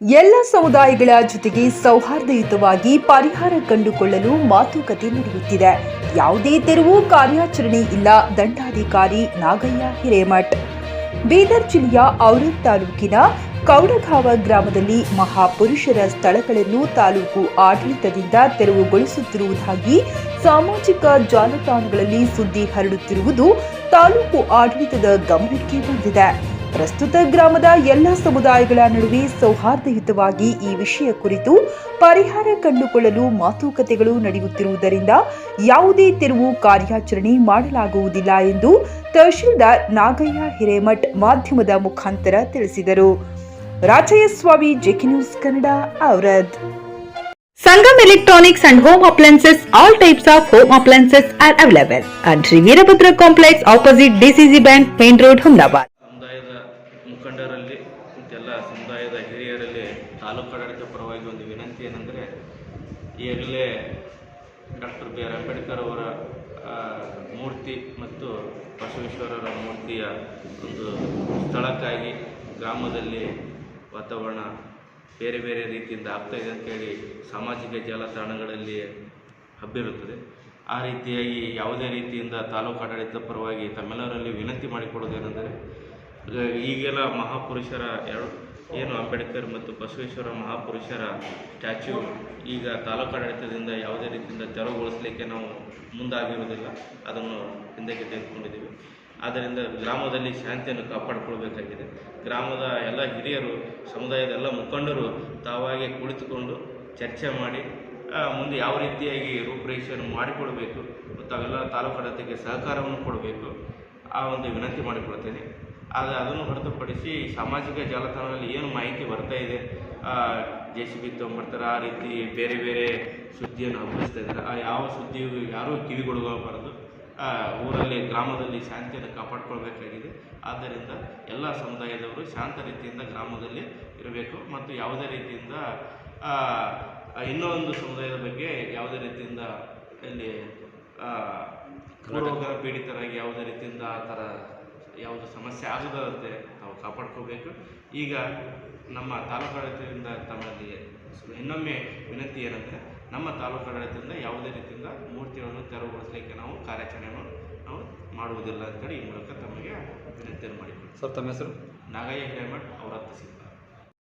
ಎಲ್ಲ ಸಮುದಾಯಗಳ ಜೊತೆಗೆ ಸೌಹಾರ್ದಯುತವಾಗಿ ಪರಿಹಾರ ಕಂಡುಕೊಳ್ಳಲು ಮಾತುಕತೆ ನಡೆಯುತ್ತಿದೆ. ಯಾವುದೇ ತೆರವು, ಕಾರ್ಯಾಚರಣೆ ಇಲ್ಲ. ದಂಡಾಧಿಕಾರಿ ನಾಗಯ್ಯ ಹಿರೇಮಠ್. ಬೀದರ್ ಜಿಲ್ಲೆಯ ಔರದ್ ತಾಲೂಕಿನ ಕೌಡಗಾವ ಗ್ರಾಮದಲ್ಲಿ ಮಹಾಪುರುಷರ ಸ್ಥಳಗಳನ್ನು ತಾಲೂಕು ಆಡಳಿತದಿಂದ ತೆರವುಗೊಳಿಸುತ್ತಿರುವುದಾಗಿ ಸಾಮಾಜಿಕ ಜಾಲತಾಣಗಳಲ್ಲಿ ಸುದ್ದಿ ಹರಡುತ್ತಿರುವುದು ತಾಲೂಕು ಆಡಳಿತದ ಗಮನಕ್ಕೆ ಬಂದಿದೆ. ಪ್ರಸ್ತುತ ಗ್ರಾಮದ ಎಲ್ಲ ಸಮುದಾಯಗಳ ನಡುವೆ ಸೌಹಾರ್ದಯುತವಾಗಿ ಈ ವಿಷಯ ಕುರಿತು ಪರಿಹಾರ ಕಂಡುಕೊಳ್ಳಲು ಮಾತುಕತೆಗಳು ನಡೆಯುತ್ತಿರುವುದರಿಂದ ಯಾವುದೇ ತೆರವು ಕಾರ್ಯಾಚರಣೆ ಮಾಡಲಾಗುವುದಿಲ್ಲ ಎಂದು ತಹಶೀಲ್ದಾರ್ ನಾಗಯ್ಯ ಹಿರೇಮಠ್ ಮಾಧ್ಯಮದ ಮುಖಾಂತರ ತಿಳಿಸಿದರು. Rajayyaswami JK news Kannada Aurad Sangam Electronics and Home Appliances, all types of home appliances are available at Sri Veerabhadra Complex opposite DCC Bank, Main Road, Humdabad. ಸಮುದಾಯದ ಮುಖಂಡರಲ್ಲಿ ಮತ್ತೆಲ್ಲ ಸಮುದಾಯದ ಹಿರಿಯರಲ್ಲಿ ತಾಲೂಕು ಆಡಳಿತ ಪರವಾಗಿ ಒಂದು ವಿನಂತಿ ಏನಂದರೆ ಈಗಲೇ ಡಾಕ್ಟರ್ ಬಿ ಆರ್ ಅಂಬೇಡ್ಕರ್ ಅವರ ಮೂರ್ತಿ ಮತ್ತು ಬಸವೇಶ್ವರರ ಮೂರ್ತಿಯ ಒಂದು ಸ್ಥಳಕ್ಕಾಗಿ ಗ್ರಾಮದಲ್ಲಿ ವಾತಾವರಣ ಬೇರೆ ಬೇರೆ ರೀತಿಯಿಂದ ಆಗ್ತಾ ಇದೆ ಅಂತೇಳಿ ಸಾಮಾಜಿಕ ಜಾಲತಾಣಗಳಲ್ಲಿ ಹಬ್ಬಿರುತ್ತದೆ. ಆ ರೀತಿಯಾಗಿ ಯಾವುದೇ ರೀತಿಯಿಂದ ತಾಲೂಕು ಆಡಳಿತ ಪರವಾಗಿ ತಮ್ಮೆಲ್ಲರಲ್ಲಿ ವಿನಂತಿ ಮಾಡಿಕೊಡೋದೇನೆಂದರೆ ಈಗೆಲ್ಲ ಮಹಾಪುರುಷರ ಎರಡು ಏನು ಅಂಬೇಡ್ಕರ್ ಮತ್ತು ಬಸವೇಶ್ವರ ಮಹಾಪುರುಷರ ಸ್ಟ್ಯಾಚ್ಯೂ ಈಗ ತಾಲೂಕಾಡಳಿತದಿಂದ ಯಾವುದೇ ರೀತಿಯಿಂದ ತೆರವುಗೊಳಿಸಲಿಕ್ಕೆ ನಾವು ಮುಂದಾಗಿರುವುದಿಲ್ಲ. ಅದನ್ನು ಹಿಂದಕ್ಕೆ ತೆಗೆದುಕೊಂಡಿದ್ದೀವಿ. ಆದ್ದರಿಂದ ಗ್ರಾಮದಲ್ಲಿ ಶಾಂತಿಯನ್ನು ಕಾಪಾಡಿಕೊಳ್ಬೇಕಾಗಿದೆ. ಗ್ರಾಮದ ಎಲ್ಲ ಹಿರಿಯರು, ಸಮುದಾಯದ ಎಲ್ಲ ಮುಖಂಡರು ತಾವಾಗಿ ಕುಳಿತುಕೊಂಡು ಚರ್ಚೆ ಮಾಡಿ ಮುಂದೆ ಯಾವ ರೀತಿಯಾಗಿ ರೂಪುರೇಷೆಯನ್ನು ಮಾಡಿಕೊಡಬೇಕು ಮತ್ತು ಅವೆಲ್ಲ ತಾಲೂಕು ಆಡಳಿತಕ್ಕೆ ಸಹಕಾರವನ್ನು ಕೊಡಬೇಕು, ಆ ಒಂದು ವಿನಂತಿ ಮಾಡಿಕೊಳ್ತೇನೆ. ಆದರೆ ಅದನ್ನು ಹೊರತುಪಡಿಸಿ ಸಾಮಾಜಿಕ ಜಾಲತಾಣದಲ್ಲಿ ಏನು ಮಾಹಿತಿ ಬರ್ತಾ ಇದೆ ಜೆ ಸಿ ಬಿ ತೊಗೊಂಬರ್ತಾರೆ, ಆ ರೀತಿ ಬೇರೆ ಬೇರೆ ಸುದ್ದಿಯನ್ನು ಹಬ್ಬಿಸ್ತಾ ಇದ್ದಾರೆ. ಆ ಯಾವ ಸುದ್ದಿಯೂ ಯಾರೂ ಕಿವಿಗೊಳಗಾಗಬಾರ್ದು ಊರಲ್ಲಿ, ಗ್ರಾಮದಲ್ಲಿ ಶಾಂತಿಯನ್ನು ಕಾಪಾಡ್ಕೊಳ್ಬೇಕಾಗಿದೆ. ಆದ್ದರಿಂದ ಎಲ್ಲ ಸಮುದಾಯದವರು ಶಾಂತ ರೀತಿಯಿಂದ ಗ್ರಾಮದಲ್ಲಿ ಇರಬೇಕು ಮತ್ತು ಯಾವುದೇ ರೀತಿಯಿಂದ ಇನ್ನೊಂದು ಇನ್ನೂ ಸಮುದಾಯದ ಬಗ್ಗೆ ಯಾವುದೇ ರೀತಿಯಿಂದ ಇಲ್ಲಿ ಪೀಡಿತರಾಗಿ ಯಾವುದೇ ರೀತಿಯಿಂದ ಆ ಥರ ಯಾವುದು ಸಮಸ್ಯೆ ಆಗದಂತೆ ನಾವು ಕಾಪಾಡ್ಕೋಬೇಕು. ಈಗ ನಮ್ಮ ತಾಲೂಕು ಆಡಳಿತದಿಂದ ತಮ್ಮಲ್ಲಿ ಇನ್ನೊಮ್ಮೆ ವಿನಂತಿ ಏನಂದರೆ ನಮ್ಮ ತಾಲೂಕು ಆಡಳಿತದಿಂದ ಯಾವುದೇ ರೀತಿಯಿಂದ ಮೂರ್ತಿಗಳನ್ನು ತೆರವುಗೊಳಿಸಲಿಕ್ಕೆ ನಾವು ಕಾರ್ಯಾಚರಣೆಯನ್ನು ನಾವು ಮಾಡುವುದಿಲ್ಲ ಅಂತೇಳಿ ಈ ಮೂಲಕ ತಮಗೆ ವಿನಂತಿಯನ್ನು ಮಾಡಿದ್ದೀವಿ ಸರ್ ತಮ್ಮ ಹೆಸರು? ನಾಗಯ್ಯ ಹಿರೇಮಠ್ ಅವರ ತಹಸೀಲ್ದಾರ್